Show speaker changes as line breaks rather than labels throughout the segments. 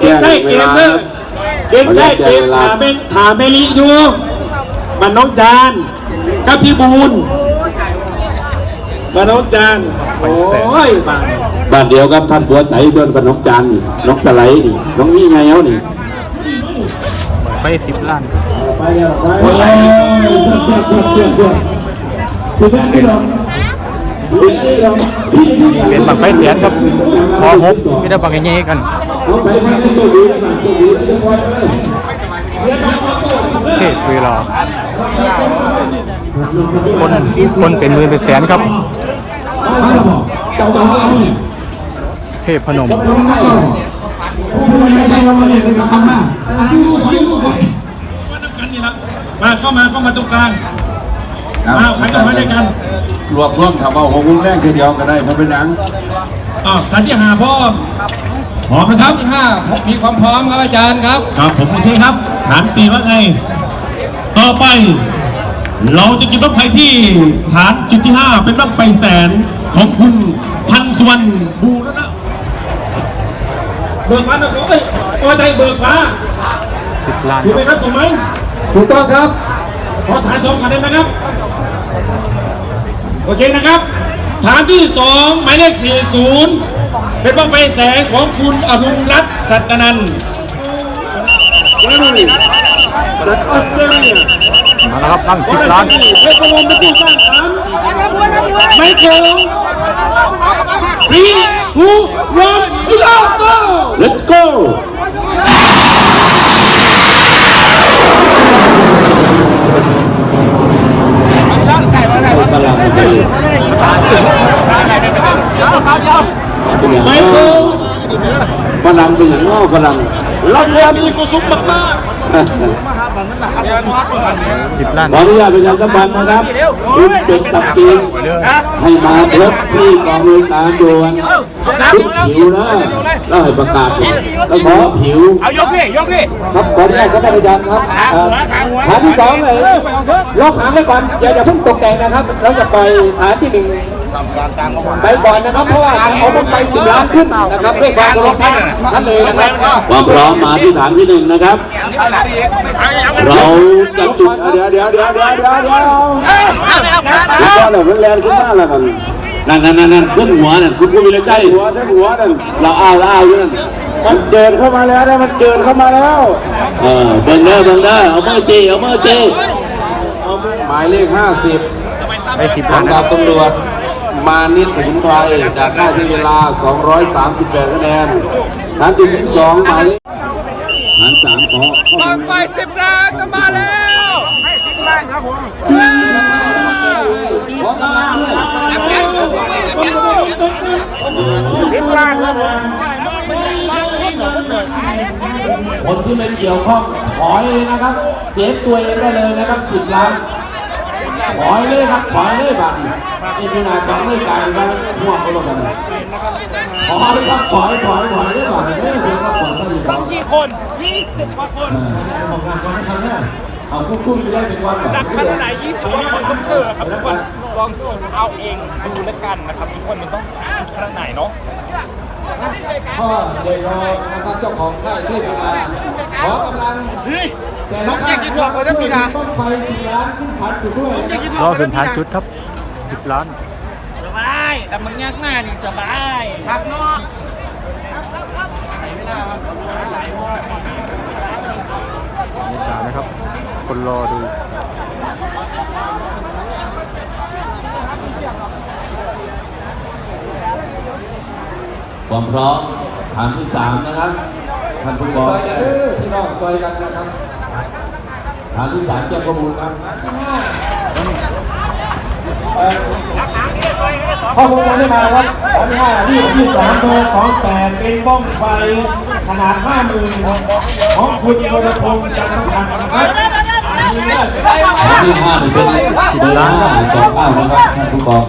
เก่ง
แจ้
ใช่
งเว
เก่งเด้อก่งใช่
ขออนุญาตแจ้
เก่
ง
ถามเป็นถามเมลิอยู่มันน้องจานกับพี่บูนมันน้องจานโอ้ยบาง
บ้านเดียวกับท่านบัวใสเดินกับน้องจันนี่น้องสไลด์นี่น้องนี่ไงเอ้านี่
ไปสิบล้าน
โอ้ยเชื่อเชื่อเชื่อเชื่อคือแม่พี่น้อง
เป็นบังไฟเสียนครับพอหกไมแต่ได้บังใหญ่ๆกัน
เอาไปให้โชคดีนะโชคดีทุกคนเท
ศเวลาคนคนเป็นหมือเป็นแสนครับ เทพพนม
มาเข้ามาเข้ามาตรงกลาง มาใครจะมาด้วยกัน
รวบรวมทำเอาของวงแรกทีเดียวก็ได้เพราะเป็นหนัง
อ้าวทันที่หาพร้อมพร้อมนะครับ
ที่ห้ามีความพร้อมครับอาจารย์ครับ
ครับผมโอเคครับฐานสี่ว่าไง ต่อไป เราจะกินบั้งไฟที่ฐานจุดที่ 5 เป็นบั้งไฟแสนของคุณพันสุวรรณบูรณะเบิกฟ้านะเอ้ยโอ้ยได้เบิกฟ้า
สิบล้าน
ถูกไหมครับถูกไหม
ถูกต้องครับ
ขอฐานสองกันได้ไหมครับ โอเคนะครับฐานที่สองหมายเลข 40 เป็นบั้งไฟแสงของคุณอรุณรัตน์สัตนันท์จากออสเตรเลีย
มาแล้วครับตั้งสิบล้าน
เพื่อกระวงเป็นผู้สร้างสรรค์ไม่เกินพีฮูรอมซิลาโต
let's go ฝรั่งสิ
ไม่เกิน
ฝรั่งเป็ นอย่างง้อฝรั่ง
รางวัลมีกุศลมาก
สิบล้าน
ขออนุญาตประชาสัมพันธ์นะครับคุณเป็นตักกีนให้มาพบที่กองเรือการด่วนชุดผิวนะแล้วให้ประกาศแล้วขอผิว
เอายกพี่ยกพี่
ครับขออนุญาตครับท่านอาจารย์ครับเอ่อฐานที่สองเลยล็อกหางไว้ก่อนอย่าอย่าเพิ่งตกแต่งนะครับเราจะไปฐานที่หนึ่งไปก่อนนะครับเพราะว่าเอาต้องไปสิบล้านขึ้นนะครับด้วยความเคารพท่านท่านเลยนะครับความพร้อมมาที่ฐานที่หนึ่งนะครับเราจะจุดเดี๋ยวเดี๋ยวเดี๋ยวเดี๋ยวเดี๋ยวเดี๋ยวคุณพ่อเนี่ยมันแรงขึ้นมากแล้วกันนั่นนั่นนั่นนั่นขึ้นหัวนั่นคุณผู้วิรใจหัวทั้งหัวนั่นเราอ้าวเราอ้าวอยู่นั่นมันเดินเข้ามาแล้วนะมันเดินเข้ามาแล้วเออเบิ่งเด้อเบิ่งเด้อเอามือสิเอามือสิ
หมายเลข50
ไปสิบ
ข
ล้า
อนง
นะค
ดา
รั
ว
บ
ตำรวจมานิดหินไพรจากได้ที่เวลา 238 คะแนนฐานที่สองหมาย เลข
ฐานสามขอข้อมูล
ไปสิบล้านจะมาแล้ว
ขอกำลังด้วยคนที่ไม่เกี่ยวข้องถอยเลยนะครับเซฟตัวเองได้เลยนะครับสิบล้าน ถอยเลยครับถอยเลยบัตรนี่ขนาดบังเลยกลายเป็นว่าห่วงไปหมดเลยถอยครับถอยถอยถอยเลยบัตรเนี่ยเป็นก็ถอยก็ดีครับ
กี่คนยี่สิบกว่าคน
เอาคุ้คุ้มไปได้เป็นวัน
ดักขนาดไหนยี่สิบกว่าคนต้องเถอครับทุกคนลองเอาเองดูแล้วกันนะครับทุกคนมันต้องขนาดไหนเนาะ
พ่อเดรอนะครับเจ้าของค่ายเทพนาขอกำลัง แต่ละท่านนะครับช่วยต้องไฟสี่ล้านขึ้นพันจุดด้วยนะครับ
รอเป็นฐานจุดครับสิบล้าน
สบายแต่มันยากหน้านี่สบายครับเนาะ
บรรยากาศนะครับ คนรอดู
ความพร้อมฐานที่สามนะครับท่านผู้กองพี่น้องซอยกันนะครับ ฐานที่สามแจ้งข้อมูลครับ
ข้อมูลยังไม่มาครับฐานที่ห้าที่ที่สามโดสองแปดเป็นบ้องไฟขนาดห้าหมื่นของคุณกรพงศ์จันทพันธ์นะครับ
ฐานที่ห้านี่เป็นเป็นล้านสองเก้านะครับท่านผู้กอง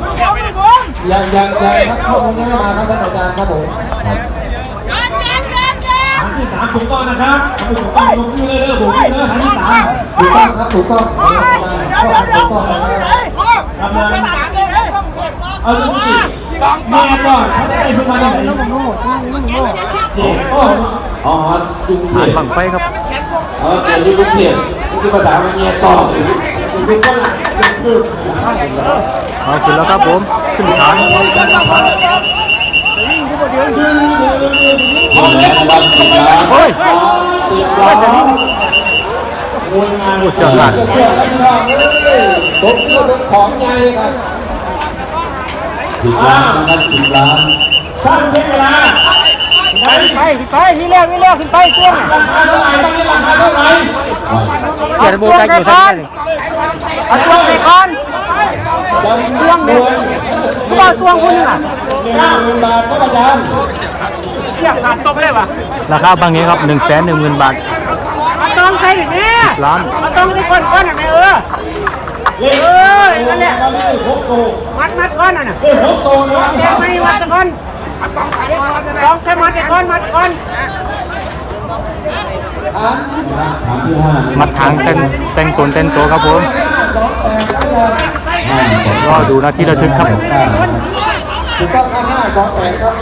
ยังยังยังครับข้อมูลยังไม่มาครับท่านอาจารย์ครับผมฐานที่สามถูกต้องนะครับถูกต้องถูกต้องเลยเด้อผมเลยฐานที่สาม
ถูกต้องครับถูกต้อง
ทำงานเอาดูสิแม่ก่อนเขาได้เพิ่งมาได้ไหนเจ๊โอ้
อ๋อกรุงเท
ฐาน
พ
บังไฟครับ
เออเกิดที่กรุงเทพนี่คือภาษาเมียต่อ
เอาขึ้นแล้วครับผมขึ้นฐาน
แล้วนะครับสิบล้าน
เฮ้ย
สิบล้าน
โอ้เจ้าหลาน
เชื่อครับพี่น้องเอ้ยผมเชื่อเป็นของใหญ่ครับ
สิบล้านนะครับสิบล้าน
ช่างเช็คเวลา
ไปไปไปที่แรกที่แรกขึ้นไปตัว
ราคาเท่าไหร่ตอนนี้ราคาเท่าไหร่
เกียรติโบกไก่อยู่ท่าน
เอาตัวไปก่อน
ช่วงเดือน
ตัวตัวคุณน่ะ
หนึ่งหมื่นบาทครับอาจารย์
เทียบขาดตบได้ปะ
ราคาบางนี้ครับ1นึ่งแสนหนึ่งหมื่นบาท
มาตองใส่ดิแม่
ล้าน
มาตองใส่ก้อนก้อนอะแม่เออ
เลข
เออนั่นแหละ
เลขหกโต
มัดมัดก้อนอะน่ะ
เลขหกโตนะ
แกไม่วัดตะก้อนลองใช้มัดไอ้ก้อนมัดก้อน
มา
ทางแต่งแต่งตนแต่งตัวครับผม
ห้าสองแปดครับอาจารย์
รอดูนาทีระทึกครับ
ถูกต้องครับห้าสองแปดครับ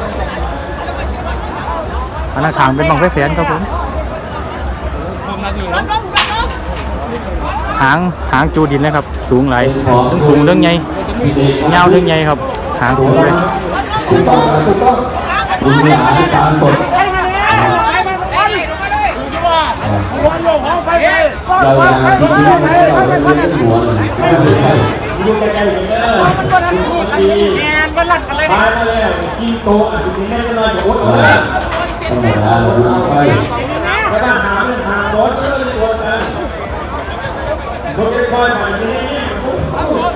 อันนั้นทางเป็นบังไฟแสนครับผมหางหางจูดินนะครับ สูงไหลายทั้งสูงเรื่องไงยาเรื่องไงครับ หางสูงเลย
ถูกต้องถูกต้อง
คุณหลายการสด เราเวลาที่นี้เราเล่นเล่นหัวเลยไม่ได้ใช่
แอนก็หลัดกันเลย
มาแล้วกี่โตอาจจะมีแม่ก็น่าจะวด
เออธรรมดาเราดูไป
แล้วก็หาเรื่องหาบอสเออตัวกันคนจะคอยหน่อยนี้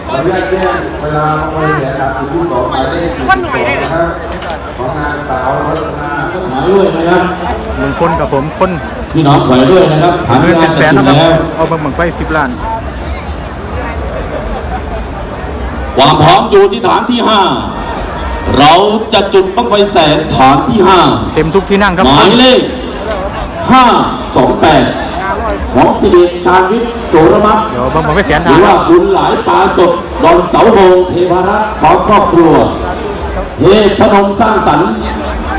ขออนุญาตแจ้งเวลาลงไปเสียกับจุดที่สองหมายเลขสี่สิบสองนะครับของ นางสาวรัตนาหมาด้วยนะครับ
หนึ่งคนกับผมคน
พี่น้องขอยด้วยนะครับถาม
เงิน
เป็น
แสนนะครับ
แล้ว
เอาบังบังไฟสิบล้าน
ความพร้อมอยู่ที่ฐานที่5เราจะจุดบังไฟแสนฐานที่ห้า
เต็มทุกที่นั่งครับ
หมายเลข528ของสิริชาญวิทย์โสรมัต
เดี๋ยวบังบังไฟแสน
หรือว่าบุญหลายปลาสดดอนเสาโฮเทวรัตน์ของครอบครัว เฮพนมสร้างสรรค์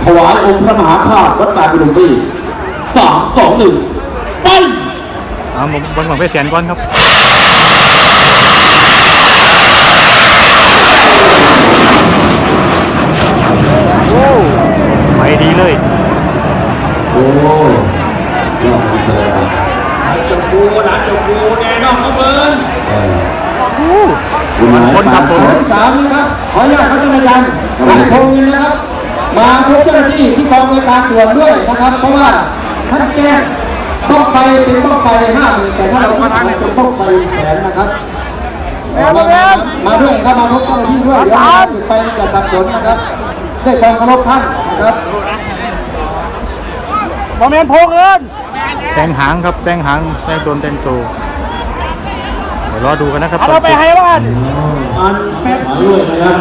ถวายองค์พระมหาธาตุวัดกลางบุรีสามสองหนึ่งไป
เอาบังบังบังไฟแสนก่อนครับโอ้ไปดีเลย
โอ้ยอดแสดง
จบกูหลานจบกูแน่นอนครับเบิร์น
เออ
คุณมันคนครับผม
สายสามนะครับขออนุญาตครับท่านอาจารย์นายพงศ์นะครับ มาพบเจ้าหน้าที่ที่กองในการด่วนด้วยนะครับ เพราะว่าท่านแจ้งต้องไปเป็นต้องไปห้าหมื่นแต่ถ้าเราไม่ทำเป็นต้องไปแสนนะครับมาด้วยครับมาพบเจ้าหน้าที่ด้วยเดี๋ยวเราติดไปจะสับสนนะครับได้ความเคารพท่านนะครับ
บอมแมนโพงเอิน
แต่งหางครับแต่งหางแต่งตนแต่งตัวเดี๋ยวรอดูกันนะครับ
เอาเราไปให้บ้าน
อันแป๊บมาด้วยนะครับ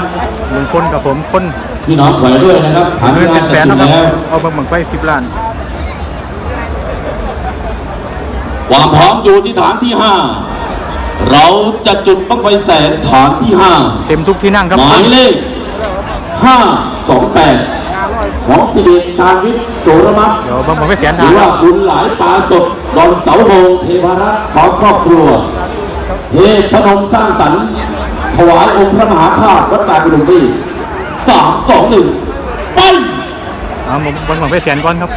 หนึ่งคนกับผมคน
พี่น้องขอยด้วยนะครับถาม
เงิ
เวนลา
เป็น
จะ
แสน
ถึ
นะ
ง
ครับ
แล้ว
เอาบังบังไฟสิบล้าน
ความพร้อมอยู่ที่ฐานที่5เราจะจุดบั้งไฟแสนฐานที่
เต็มทุกที่นั่งครับ
5หมายเลข528ของสิริชาญวิทย์โสรมัตน์
เดี๋ยวบังบังไฟแสน
ห
ทา
รื
ง
อ
ค
ว่า
รับ
บุญหลายปลาสดดอนเสาโฮงเทวรัตน์ของครอบครัว เฮพนมสร้างสรรค์ถวายองค์พระมหาธาตุวัดกลางบุรีสามสองหนึ่งไป
เอาบังบังบังไฟแสนก่อนครับ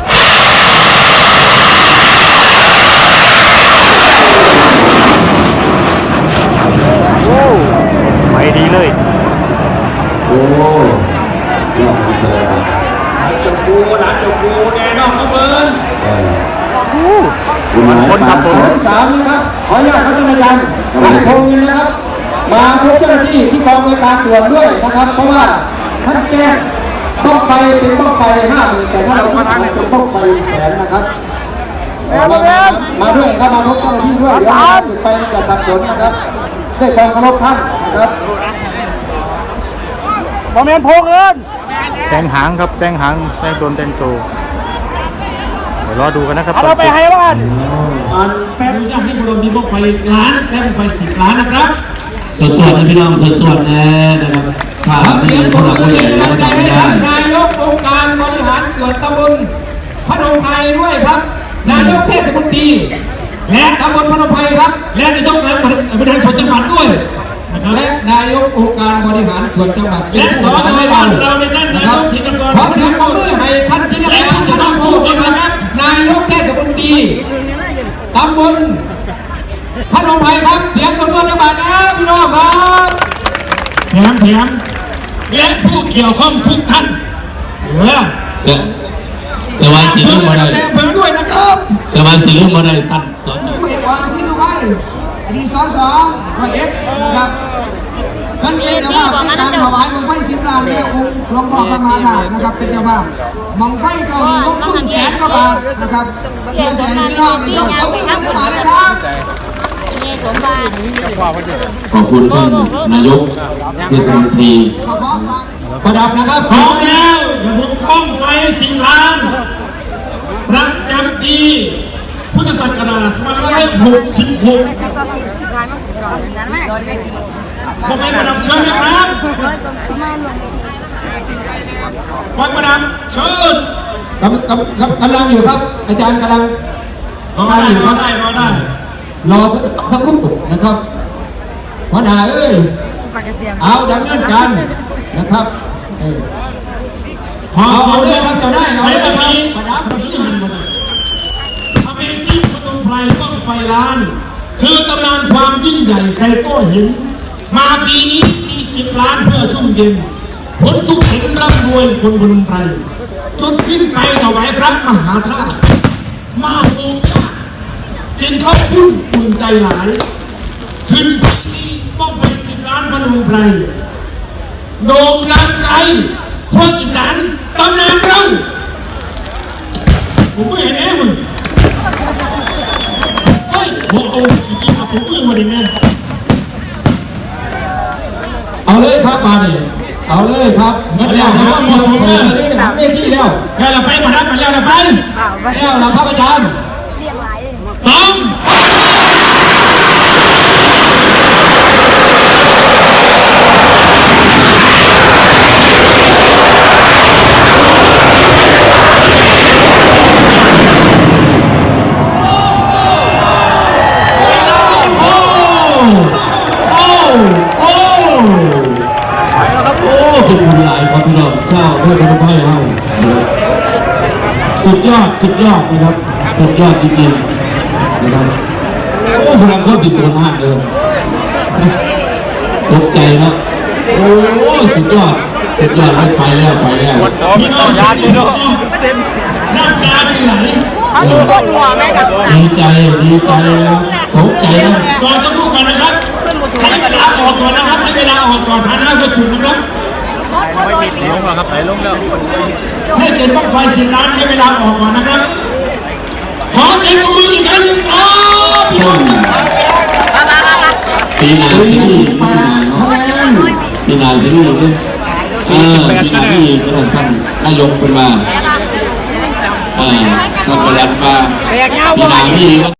โอ้ไปดีเลย
โอ้ยยอดแสดง
จบกูหลานจบกูแน่นอนครับเบิร์น
เออ
คุณ มันคนครับผม
สายสามนะครับขออนุญาตครับท่านอาจารย์นายพงศ์นะครับ มาพบเจ้าหน้าที่ที่กองในวยการด่วนด้วยนะครับ เพราะว่าท่านแจ้งต้องไปเป็นต้องไปห้าหมื่นแต่ถ้าเราไม่ทำเป็นต้องไปแสนนะครับมาด้วยครับมาพบเจ้าหน้าที่ด้วยเดี๋ยวเราติดไปจะสับสนนะครับด้วยความเคารพท่านนะครับ
บอมแมนโพงเอิน
แต่งหางครับแต่งหางแต่งตนแต่งตัวเดี๋ ยวรอดูกันนะครับ
เอาเราไปให้บ้าน
อันแป๊บจะให้บุรุษมีบ้องไฟล้านแป๊บไฟสิบล้านนะครับ
สวดๆนะพี่น้องสวดๆนะนะครับถ้า
ขอ
ไม่
เสียง
มี
ปร
ผู้
บ
หลัก
มื
ผู้
อ
ใหญ่
เป็น
เรา
กำลังใจ
ก็ทำไม่
ให้
ได้
ท่านนายกองค์การบริหารส่วนตำบลพนมไพรด้วยครับ นายกเทศมนตรีและตำบลพนมไพรครับ
และนายกบริหารส่วนจังหวัดด้วยนะครับ
และนายกองค์การบริหารส่วนจังหวัด
และสอ
เป็นผู้
ให้
ให้
เรา
เรา
เราในท่านนายกธินกร
ขอเสียงปรบมือให้ท่านที่ได้รับการรับผู้นะครับนายกเท ศมนตรีตำบลพนมไพรครับเสียงส่วนจังหวัดนะพี่น้องครับ
แถมแถมและผู้เกี่ยวข้องทุกท่านเออ
แต่ว่าสีเรื่องอะไร
แต่เพิ่มด้วยนะครับ
แต่ว่าสีเรื่องอะไรท่านสอน
ผู้เอกวางที่ดูไว้อดีตสสร้อยเอ็ดนะครับ ท่านเป็นเจ้าภาพในการถวายบังไฟสิบล้านแม่องค์หลวงพ่อพระมหาราชนะครับ เป็นเจ้าภาพบังไฟเก่าดีงบทุนแสนกว่าบาทนะครับเพื่อแสนพี่น้องในช่องต้นกันได้มาเลยครับ
ขอบคุณท่านนายกเทศมนตรี
ประดับนะครับ
พร้อมแล้วระบบป้องไฟสิงล้านประจำปีพุทธศักราช2566 ขอไปประดับเชิญนะครับขอประดับเชิญ
กำกำกำกำลังอยู่ครับ อาจารย์กำลัง
รอได้รอได้รอได้
รอสักครู่นะครับหัวหน้าเอ้ยเอาดำเนินการนะครับ
ขอ
เอาเล
เรื่
ย
อง
ครับจ้าได้เอา
ไป
เลยครับประดับ
ชื่อหันมาทำเอซิ่งประตูไพรต้องไฟล้าน คือตำนานความยิ่งใหญ่ใครก็เห็น มาปีนี้มีสิบล้านเพื่อชุ่มเย็นผลทุกเห็นร่ำรวยคนบนไพรจนขึ้นไปถวายพระมหาธาตุมาโองยากกินข้าวปุ้นอุ่นใจหลาย ขึ้นปีนี้ต้องไฟสิบล้านพนมไพรโด่งดังไกลทั่วอีสานตำนานเราผมไม่เห็นเองมึงเฮ้ยผมเอาจริงๆเอาผมไม่มาดิแม่
เอาเลยครับมาดิเอาเลยครับเงินแล้วนะครับหมดสมเลยนี่หลังเวทีแล้ว
แล้วเราไปมาทับกันแล้วเราไป
แล้วล่ะครับอาจารย์
สองโอ้โอ้โอ้
โอ้เป็นบุญหลายครับพี่น้อง เจ้าด้วยพระพ่ายเฮาสุดยอดสุดยอดนะครับ สุดยอดจริงๆนะครับโอ้พลังโคตรติดตัวมากเลยตกใจเนาะโอ้สุดยอดสุดยอดแล้วไปแล้วไปแล้ว
พี่น้องยาดีเนาะน้ำตาที่ไหล
ดีใจดีใจแล้วตกใจนะ
ก่อนจะพูดกันนะครับให้เวลาออกก่อนนะครับให้เวลาออกก่อนฐานะก็จุด นะครับให้เจ็ดบ้างไฟสิบล้านให้เวลาออกก่อนนะครับ ขอเสียงปรบมืออีกครั้งหนึ่งอ้าวพี่น้อง
ปีหนาสิปีหนาเนาะปีหนาสิปีนี่เออปีหนาที่ท่านท่านนายกเป็นมาเออท่านประหลัดมาปีหนาที่